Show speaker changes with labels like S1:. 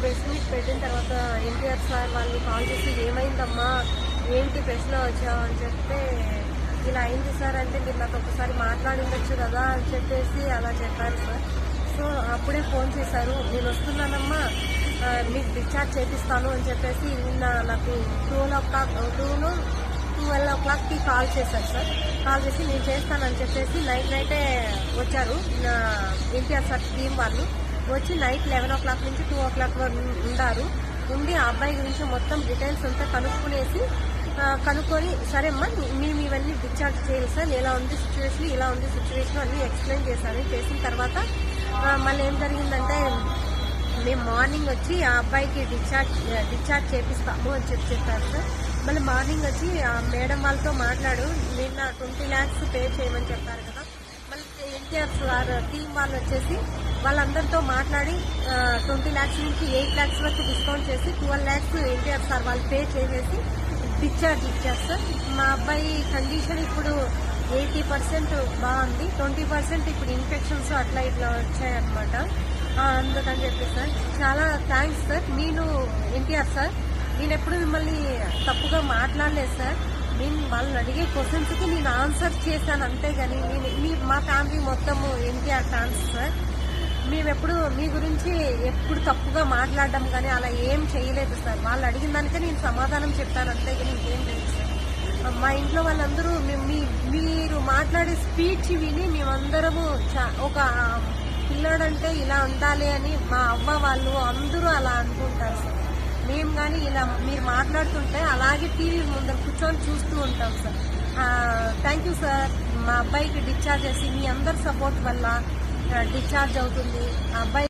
S1: Press meet పెట్టిన తర్వాత NTR sir వాళ్ళు కాల్ చేసి ఏమైందమ్మా? ఏంటి ప్రెస్లో వచ్చావు? అని చెప్తే ఇలా అయింది సార్ అంటే మీరు నాకు ఒకసారి మాట్లాడిండొచ్చు కదా? అని చెప్పేసి అలా చెప్పారు సార్. సో అప్పుడే ఫోన్ చేశారు. నేను వస్తున్నానమ్మా. మీకు డిశ్చార్జ్ చేపిస్తాను అని చెప్పేసి నిన్న నాకు టూ ఓ క్లాక్ టూను ట్వెల్వ్ ఓ క్లాక్కి కాల్ చేశారు సార్. కాల్ చేసి నేను చేస్తానని చెప్పేసి నైట్ నైటే వచ్చారు. నా ఎన్టీఆర్ సార్ టీం వాళ్ళు. వచ్చి నైట్ లెవెన్ ఓ క్లాక్ నుంచి టూ ఓ క్లాక్ వరకు ఉండారు ఉండి ఆ అబ్బాయి గురించి మొత్తం డీటెయిల్స్ అంతా కనుక్కునేసి కనుక్కొని సరే అమ్మా మేము ఇవన్నీ డిశ్చార్జ్ చేయాలి సార్. ఎలా ఉంది సిచ్యువేషన్ ఇలా ఉంది సిచ్యువేషన్ అన్ని ఎక్స్ప్లెయిన్ చేశారు. చేసిన తర్వాత మళ్ళీ ఏం జరిగిందంటే మేము మార్నింగ్ వచ్చి ఆ అబ్బాయికి డిశ్చార్జ్ డిశ్చార్జ్ చేపిస్తాము అని చెప్పి చెప్పారు సార్. మళ్ళీ మార్నింగ్ వచ్చి ఆ మేడం వాళ్ళతో మాట్లాడు నిన్న ట్వంటీ ల్యాక్స్ పే చేయమని చెప్పారు కదా ఎన్టీఆర్స్ సార్ టీం వాళ్ళు వచ్చేసి వాళ్ళందరితో మాట్లాడి ట్వంటీ ల్యాక్స్ నుంచి ఎయిట్ ల్యాక్స్ వరకు డిస్కౌంట్ చేసి ట్వెల్వ్ ల్యాక్స్ ఎన్టీఆర్ సార్ వాళ్ళు పే చేసేసి డిశ్చార్జ్ ఇచ్చేస్తారు సార్. మా అబ్బాయి కండిషన్ ఇప్పుడు ఎయిటీ పర్సెంట్ బాగుంది. ట్వంటీ పర్సెంట్ ఇప్పుడు ఇన్ఫెక్షన్స్ అట్లా ఇట్లా వచ్చాయన్నమాట. అందుకని చెప్పి సార్. చాలా థ్యాంక్స్ సార్. నేను ఎన్టీఆర్ సార్ నేను ఎప్పుడు మిమ్మల్ని తప్పుగా మాట్లాడలేదు సార్. నేను వాళ్ళని అడిగే క్వశ్చన్స్కి నేను ఆన్సర్ చేశాను అంతేగాని నేను మీ మా ఫ్యామిలీ మొత్తము ఎన్టీఆర్ ఫ్యాన్స్ సార్ మేము ఎప్పుడు మీ గురించి ఎప్పుడు తప్పుగా మాట్లాడడం కానీ అలా ఏం చేయలేదు సార్ వాళ్ళు అడిగిన దానికే నేను సమాధానం చెప్తాను అంతేగాని ఇంకేం లేదు సార్ మా ఇంట్లో వాళ్ళందరూ మేము మీ మీరు మాట్లాడే స్పీచ్ విని మేమందరము చా- ఒక పిల్లోడంటే ఇలా ఉండాలి అని మా అవ్వ వాళ్ళు అందరూ అలా అనుకుంటారు సార్ మేము కానీ ఇలా మీరు మాట్లాడుతుంటే అలాగే టీవీ ముందర కూర్చొని చూస్తూ ఉంటాం సార్. థ్యాంక్ యూ సార్ మా అబ్బాయికి డిశ్చార్జ్ చేసి మీ అందరి సపోర్ట్ వల్ల డిశ్చార్జ్ అవుతుంది. అబ్బాయి